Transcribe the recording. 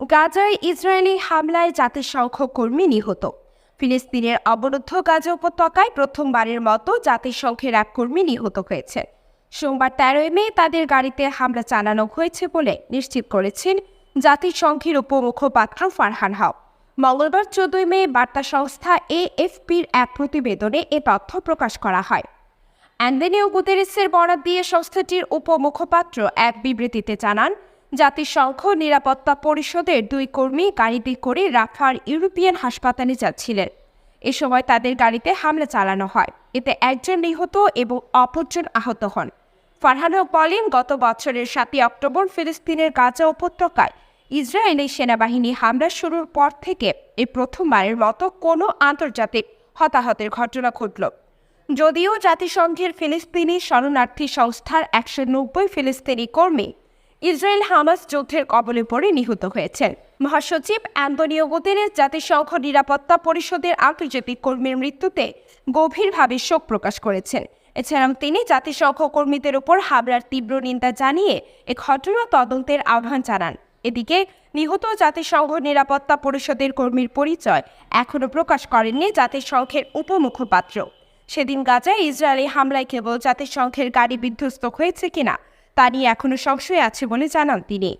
গাজায় ইসরায়েলি হামলায় জাতিসংঘ কর্মী নিহত। ফিলিস্তিনের অবরুদ্ধ গাজা উপত্যকায় প্রথমবারের মতো জাতিসংঘের এক কর্মী নিহত হয়েছে। সোমবার তেরোই মে তাদের গাড়িতে হামলা চালানো হয়েছে বলে নিশ্চিত করেছেন জাতিসংঘের উপমুখপাত্র ফারহান হক। মঙ্গলবার চোদ্দই মে বার্তা সংস্থা এএফপির এক প্রতিবেদনে এ তথ্য প্রকাশ করা হয়। অ্যান্ডেনিও গুতেরেসের বরাত দিয়ে সংস্থাটির উপমুখপাত্র এক বিবৃতিতে জানান জাতিসংঘ নিরাপত্তা পরিষদের দুই কর্মী গাড়িতে করে রাফার ইউরোপিয়ান হাসপাতালে যাচ্ছিলেন। এ সময় তাদের গাড়িতে হামলা চালানো হয়। এতে একজন নিহত এবং অপরজন আহত হন। ফারহান হক বলেন, গত বছরের সাতই অক্টোবর ফিলিস্তিনের গাজা উপত্যকায় ইসরায়েলি সেনাবাহিনী হামলা শুরুর পর থেকে এ প্রথমবারের মতো কোনো আন্তর্জাতিক হতাহতের ঘটনা ঘটল। যদিও জাতিসংঘের ফিলিস্তিনি শরণার্থী সংস্থার একশো নব্বই ফিলিস্তিনি কর্মী ইসরায়েল হামাস যুদ্ধের কবলে পড়ে নিহত হয়েছেন। মহাসচিব অ্যান্তনিও গুতেরেস জাতিসংঘ নিরাপত্তা পরিষদের আন্তর্জাতিক কর্মীর মৃত্যুতে গভীরভাবে শোক প্রকাশ করেছেন। এছাড়াও তিনি জাতিসংঘ কর্মীদের উপর হামলার তীব্র নিন্দা জানিয়ে এ ঘটনা তদন্তের আহ্বান জানান। এদিকে নিহত জাতিসংঘ নিরাপত্তা পরিষদের কর্মীর পরিচয় এখনও প্রকাশ করেননি জাতিসংঘের উপমুখপাত্র। সেদিন গাজায় ইসরায়েলি হামলায় কেবল জাতিসংঘের গাড়ি বিধ্বস্ত হয়েছে কিনা তা নিয়ে এখনও সংশয় আছে বলে জানান তিনি।